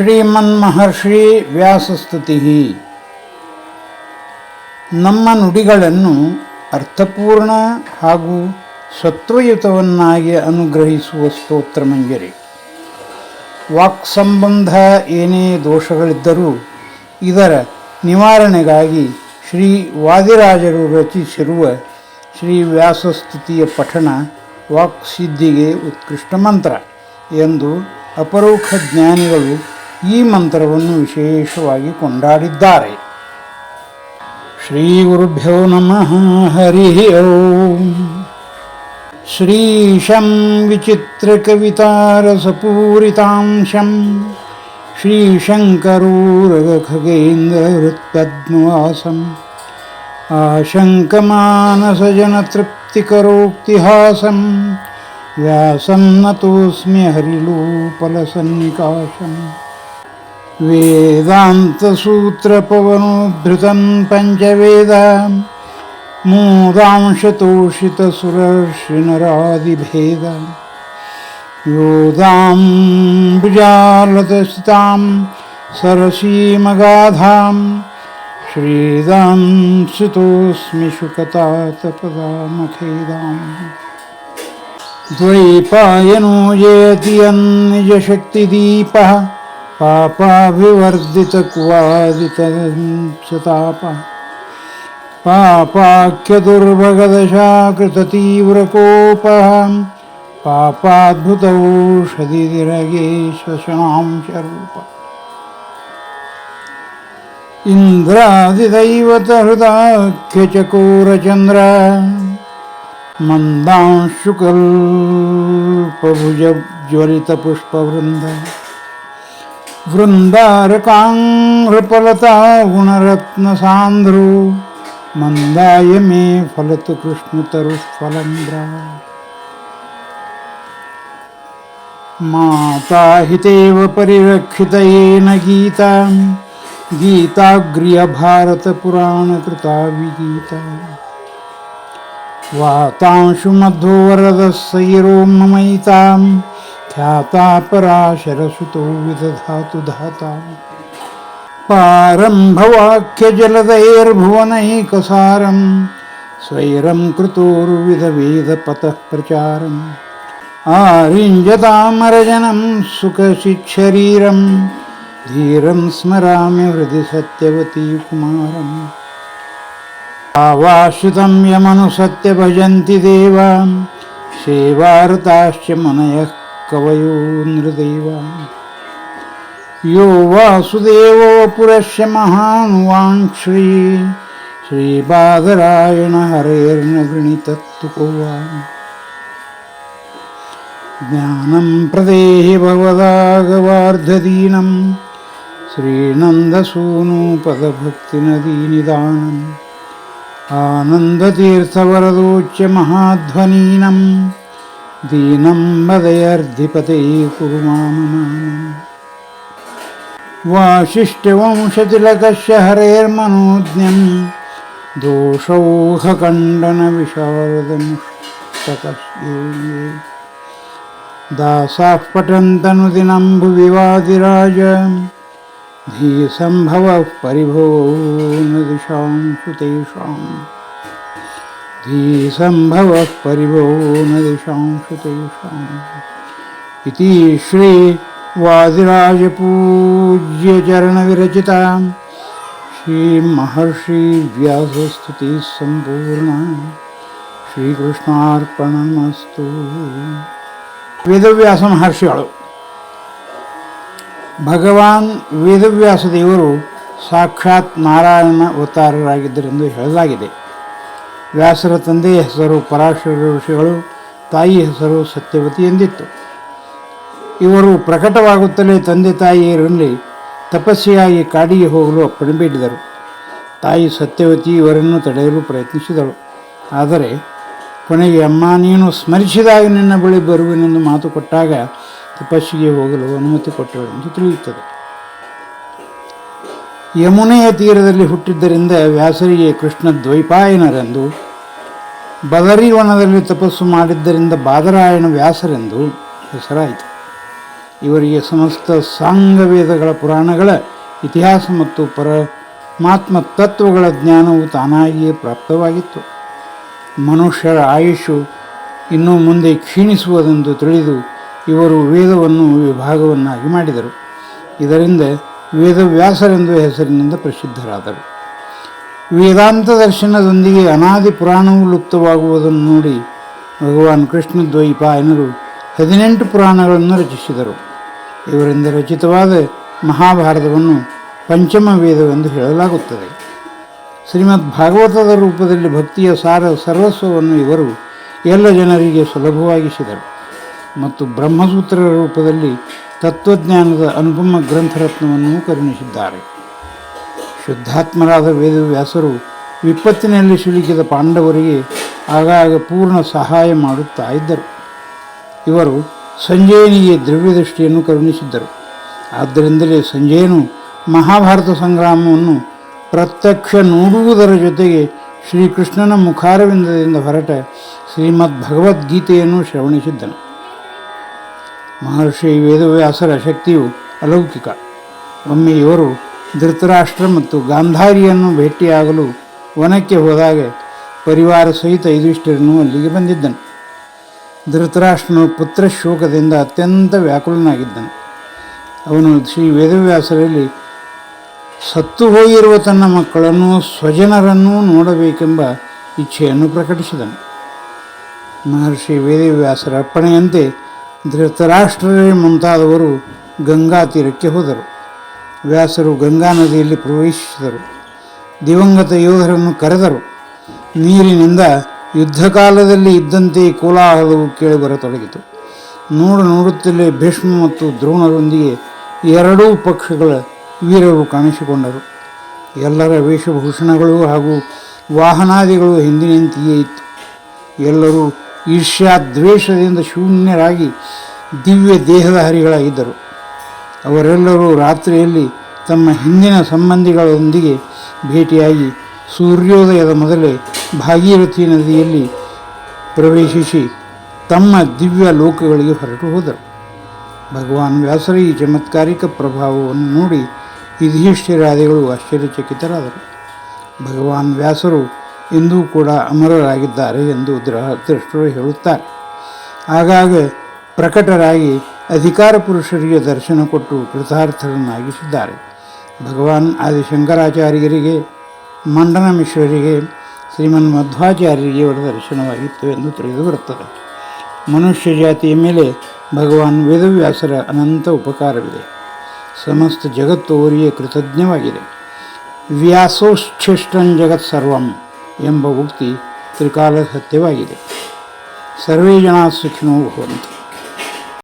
ಶ್ರೀಮನ್ಮಹರ್ಷಿ ವ್ಯಾಸಸ್ತುತಿ. ನಮ್ಮ ನುಡಿಗಳನ್ನು ಅರ್ಥಪೂರ್ಣ ಹಾಗೂ ಸತ್ವಯುತವನ್ನಾಗಿ ಅನುಗ್ರಹಿಸುವ ಸ್ತೋತ್ರ ಮಂಜರಿ ವಾಕ್ ಸಂಬಂಧ ಏನೇ ದೋಷಗಳಿದ್ದರೂ ಇದರ ನಿವಾರಣೆಗಾಗಿ ಶ್ರೀ ವಾದಿರಾಜರು ರಚಿಸಿರುವ ಶ್ರೀ ವ್ಯಾಸಸ್ತುತಿಯ ಪಠಣ ವಾಕ್ ಸಿದ್ಧಿಗೆ ಉತ್ಕೃಷ್ಟ ಮಂತ್ರ ಎಂದು ಅಪರೋಕ್ಷ ಜ್ಞಾನಿಗಳು ಈ ಮಂತ್ರವನ್ನು ವಿಶೇಷವಾಗಿ ಕೊಂಡಾಡಿದ್ದಾರೆ ಶ್ರೀ ಗುರುಭ್ಯೋ ನಮಃ ಹರಿ ಓಂ ಶ್ರೀಶಂ ವಿಚಿತ್ರಕವಿತಾರಸಪೂರಿತಾಂಶಂ श्रीशङ्करूरखगेन्द्रहृत्पद्मवासम् आशङ्कमानसजनतृप्तिकरोक्तिहासं व्यासं नतोऽस्मि हरिलोपलसन्निकाशम् वेदान्तसूत्रपवनोद्धृतं पञ्चवेदा मोदांशतोषितसुरर्षिनरादिभेदा योदाम्बुजालतस्तां सरसीमगाधां श्रीदां सुतोऽस्मि शुकतातपदामखेदाम् द्वैपायनो जयति यन्निजशक्तिदीपः पापाभिवर्धित कुवादितसतापः पापाख्यतुर्भगदशाकृततीव्रकोपः पापाद्भुतौषधिरगे शांशरूप इन्द्रादिदैवत हृदाख्यचकोरचन्द्र मन्दां वृन्दारकाङ्घ्रफलता गुणरत्नसान्द्रो मन्दाय मे फलतु कृष्णतरुः माता हितेव परिरक्षितयेन गीता गीताग्र्यभारतपुराणकृता विगीता वातांशुमध्वरदस्सैरो ममयितां ख्याता पराशरसुतो विदधातु धाता पारम्भवाक्यजलदैर्भुवनैकसारं स्वैरं कृतोर्विधवेदपतः प्रचारम् आरिञ्जतामरजनं सुखशिक्षरीरं धीरं स्मरामि हृदि सत्यवती कुमारम्। आवाश्रितं यमनुसत्यभजन्ति देवां सेवार्ताश्च मुनयः कवयो नृदेवा। यो वासुदेवो पुरस्य महानुवाङ्क्षी श्रीबादरायण हरेर्न गृणीतत्तु को वा ज्ञानं प्रदेहि भगवदागवार्धदीनं श्रीनन्दसूनुपदभक्तिनदीनिदानम् आनन्दतीर्थवरदोच्य महाध्वनीनं दीनं वदयर्धिपते कुरु मामनामम् वासिष्ठवंशतिलकस्य हरेर्मनोज्ञं दोषौघखण्डनविशारदमुष्टकस्ये दासाः पठन्तनुदिनं भुवि वादिराज धीसम्भवः परिभो न दिशांशु तेषां धीसम्भवः परिभो न दिशांशु तेषाम् इति श्रीवादिराजपूज्यचरणविरचिता श्रीमहर्षिव्यासस्तुतिः सम्पूर्णा ಶ್ರೀಕೃಷ್ಣಾರ್ಪಣಮಸ್ತು ವೇದವ್ಯಾಸ ಮಹರ್ಷಿಗಳು ಭಗವಾನ್ ವೇದವ್ಯಾಸ ದೇವರು ಸಾಕ್ಷಾತ್ ನಾರಾಯಣನ ಅವತಾರರಾಗಿದ್ದರೆಂದು ಹೇಳಲಾಗಿದೆ ವ್ಯಾಸರ ತಂದೆಯ ಹೆಸರು, ಪರಾಶರ ಋಷಿಗಳು, ತಾಯಿ ಹೆಸರು ಸತ್ಯವತಿ ಎಂದಿತ್ತು. ಇವರು ಪ್ರಕಟವಾಗುತ್ತಲೇ ತಂದೆ ತಾಯಿಯರಲ್ಲಿ ತಪಸ್ಸಿಯಾಗಿ ಕಾಡಿಗೆ ಹೋಗಲು ಅಪ್ಪಣೆ ಬೇಡಿದರು. ತಾಯಿ ಸತ್ಯವತಿ ಇವರನ್ನು ತಡೆಯಲು ಪ್ರಯತ್ನಿಸಿದಳು. ಆದರೆ, ಕೊನೆಗೆ, ಅಮ್ಮ, ನೀನು ಸ್ಮರಿಸಿದಾಗ ನಿನ್ನ ಬಳಿ ಬರುವೆನೆಂದು ಮಾತು ಕೊಟ್ಟಾಗ ತಪಸ್ಸಿಗೆ ಹೋಗಲು ಅನುಮತಿ ಕೊಟ್ಟಳು ಎಂದು ತಿಳಿಯುತ್ತದೆ. ಯಮುನೆಯ ತೀರದಲ್ಲಿ ಹುಟ್ಟಿದ್ದರಿಂದ ವ್ಯಾಸರಿಗೆ ಕೃಷ್ಣ ದ್ವೈಪಾಯನರೆಂದು, ಬದರಿವನದಲ್ಲಿ ತಪಸ್ಸು ಮಾಡಿದ್ದರಿಂದ ಬಾದರಾಯಣ ವ್ಯಾಸರೆಂದು ಹೆಸರಾಯಿತು. ಇವರಿಗೆ ಸಮಸ್ತ ಸಾಂಗವೇದಗಳ ಪುರಾಣಗಳ ಇತಿಹಾಸ ಮತ್ತು ಪರಮಾತ್ಮ ತತ್ವಗಳ ಜ್ಞಾನವು ತಾನಾಗಿಯೇ ಪ್ರಾಪ್ತವಾಗಿತ್ತು. ಮನುಷ್ಯರ ಆಯುಷು ಇನ್ನು ಮುಂದೆ ಕ್ಷೀಣಿಸುವುದೆಂದು ತಿಳಿದು ಇವರು ವೇದವನ್ನು ವಿಭಾಗವನ್ನಾಗಿ ಮಾಡಿದರು. ಇದರಿಂದ ವೇದವ್ಯಾಸರೆಂದು ಹೆಸರಿನಿಂದ ಪ್ರಸಿದ್ಧರಾದರು. ವೇದಾಂತ ದರ್ಶನದೊಂದಿಗೆ ಅನಾದಿ ಪುರಾಣವು ಲುಪ್ತವಾಗುವುದನ್ನು ನೋಡಿ ಭಗವಾನ್ ಕೃಷ್ಣ ದ್ವೈಪಾಯನರು ಹದಿನೆಂಟು ಪುರಾಣಗಳನ್ನು ರಚಿಸಿದರು. ಇವರಿಂದ ರಚಿತವಾದ ಮಹಾಭಾರತವನ್ನು ಪಂಚಮ ವೇದವೆಂದು ಹೇಳಲಾಗುತ್ತದೆ. ಶ್ರೀಮದ್ ಭಾಗವತದ ರೂಪದಲ್ಲಿ ಭಕ್ತಿಯ ಸಾರ ಸರ್ವಸ್ವವನ್ನು ಇವರು ಎಲ್ಲ ಜನರಿಗೆ ಸುಲಭವಾಗಿಸಿದರು. ಮತ್ತು ಬ್ರಹ್ಮಸೂತ್ರರ ರೂಪದಲ್ಲಿ ತತ್ವಜ್ಞಾನದ ಅನುಪಮ ಗ್ರಂಥರತ್ನವನ್ನು ಕರುಣಿಸಿದ್ದಾರೆ ಶುದ್ಧಾತ್ಮರಾದ ವೇದವ್ಯಾಸರು ವಿಪತ್ತಿನಲ್ಲಿ ಸಿಲುಕಿದ ಪಾಂಡವರಿಗೆ ಆಗಾಗ ಪೂರ್ಣ ಸಹಾಯ ಮಾಡುತ್ತಾ ಇದ್ದರು. ಇವರು ಸಂಜಯನಿಗೆ ದ್ರವ್ಯದೃಷ್ಟಿಯನ್ನು ಕರುಣಿಸಿದ್ದರು. ಆದ್ದರಿಂದಲೇ ಸಂಜಯನು ಮಹಾಭಾರತ ಸಂಗ್ರಾಮವನ್ನು ಪ್ರತ್ಯಕ್ಷ ನೋಡುವುದರ ಜೊತೆಗೆ ಶ್ರೀಕೃಷ್ಣನ ಮುಖಾರವಿಂದದಿಂದ ಹೊರಟ ಶ್ರೀಮದ್ ಭಗವದ್ಗೀತೆಯನ್ನು ಶ್ರವಣಿಸಿದ್ದನು. ಮಹರ್ಷಿ ವೇದವ್ಯಾಸರ ಶಕ್ತಿಯು ಅಲೌಕಿಕ. ಒಮ್ಮೆ ಇವರು ಧೃತರಾಷ್ಟ್ರ ಮತ್ತು ಗಾಂಧಾರಿಯನ್ನು ಭೇಟಿಯಾಗಲು ವನಕ್ಕೆ ಹೋದಾಗ ಪರಿವಾರ ಸಹಿತ ಯುಧಿಷ್ಠಿರನು ಅಲ್ಲಿಗೆ ಬಂದಿದ್ದನು. ಧೃತರಾಷ್ಟ್ರನು ಪುತ್ರ ಶೋಕದಿಂದ ಅತ್ಯಂತ ವ್ಯಾಕುಲನಾಗಿದ್ದನು. ಅವನು ಶ್ರೀ ವೇದವ್ಯಾಸರಲ್ಲಿ ಸತ್ತು ಹೋಗಿರುವ ತನ್ನ ಮಕ್ಕಳನ್ನು, ಸ್ವಜನರನ್ನೂ ನೋಡಬೇಕೆಂಬ ಇಚ್ಛೆಯನ್ನು ಪ್ರಕಟಿಸಿದನು. ಮಹರ್ಷಿ ವೇದವ್ಯಾಸರ ಅಪ್ಪಣೆಯಂತೆ ಧೃತರಾಷ್ಟ್ರರೇ ಮುಂತಾದವರು ಗಂಗಾ ತೀರಕ್ಕೆ ಹೋದರು. ವ್ಯಾಸರು ಗಂಗಾ ನದಿಯಲ್ಲಿ ಪ್ರವೇಶಿಸಿದರು. ದಿವಂಗತ ಯೋಧರನ್ನು ಕರೆದರು. ನೀರಿನಿಂದ ಯುದ್ಧಕಾಲದಲ್ಲಿ ಇದ್ದಂತೆ ಕೋಲಾಹಲವು ಕೇಳಿಬರತೊಡಗಿತು. ನೋಡು ನೋಡುತ್ತಲೇ ಭೀಷ್ಮ ಮತ್ತು ದ್ರೋಣರೊಂದಿಗೆ ಎರಡೂ ಪಕ್ಷಗಳ ವೀರರು ಕಾಣಿಸಿಕೊಂಡರು. ಎಲ್ಲರ ವೇಷಭೂಷಣಗಳು ಹಾಗೂ ವಾಹನಾದಿಗಳು ಹಿಂದಿನಂತೆಯೇ ಇತ್ತು. ಎಲ್ಲರೂ ದ್ವೇಷದಿಂದ ಶೂನ್ಯರಾಗಿ ದಿವ್ಯ ದೇಹದ ಹರಿಗಳಾಗಿದ್ದರು ಅವರೆಲ್ಲರೂ ರಾತ್ರಿಯಲ್ಲಿ ತಮ್ಮ ಹಿಂದಿನ ಸಂಬಂಧಿಗಳೊಂದಿಗೆ ಭೇಟಿಯಾಗಿ ಸೂರ್ಯೋದಯದ ಮೊದಲೇ ಭಾಗೀರಥಿ ನದಿಯಲ್ಲಿ ಪ್ರವೇಶಿಸಿ ತಮ್ಮ ದಿವ್ಯ ಲೋಕಗಳಿಗೆ ಹೊರಟು ಹೋದರು. ಭಗವಾನ್ ವ್ಯಾಸರ ಈ ಚಮತ್ಕಾರಿಕ ಪ್ರಭಾವವನ್ನು ನೋಡಿ ಯುಧಿಷ್ಠಿರಾದಿಗಳು ಆಶ್ಚರ್ಯಚಕಿತರಾದರು. ಭಗವಾನ್ ವ್ಯಾಸರು ಎಂದೂ ಕೂಡ ಅಮರರಾಗಿದ್ದಾರೆ ಎಂದು ಧೃತರಾಷ್ಟ್ರರು ಹೇಳುತ್ತಾರೆ. ಆಗಾಗ ಪ್ರಕಟರಾಗಿ ಅಧಿಕಾರ ಪುರುಷರಿಗೆ ದರ್ಶನ ಕೊಟ್ಟು ಕೃತಾರ್ಥರನ್ನಾಗಿಸಿದ್ದಾರೆ. ಭಗವಾನ್ ಆದಿಶಂಕರಾಚಾರ್ಯರಿಗೆ ಮಂಡನ ಮಿಶ್ರರಿಗೆ ಶ್ರೀಮನ್ ಮಧ್ವಾಚಾರ್ಯರಿಗೆ ಇವರ ದರ್ಶನವಾಗಿತ್ತು ಎಂದು ತಿಳಿದು ಬರುತ್ತದೆ. ಮನುಷ್ಯ ಜಾತಿಯ ಮೇಲೆ ಭಗವಾನ್ ವೇದವ್ಯಾಸರ ಅನಂತ ಉಪಕಾರವಿದೆ. ಸಮಸ್ತ ಜಗತ್ತು ಅವರಿಗೆ ಕೃತಜ್ಞವಾಗಿದೆ. ವ್ಯಾಸೋಚ್ಛಿಷ್ಟಂ ಜಗತ್ ಸರ್ವಂ ಎಂಬ ಉಕ್ತಿ ತ್ರಿಕಾಲ ಸತ್ಯವಾಗಿದೆ ಸರ್ವೇ ಜನ ಸುಖಿನೋ ಭವಂತು.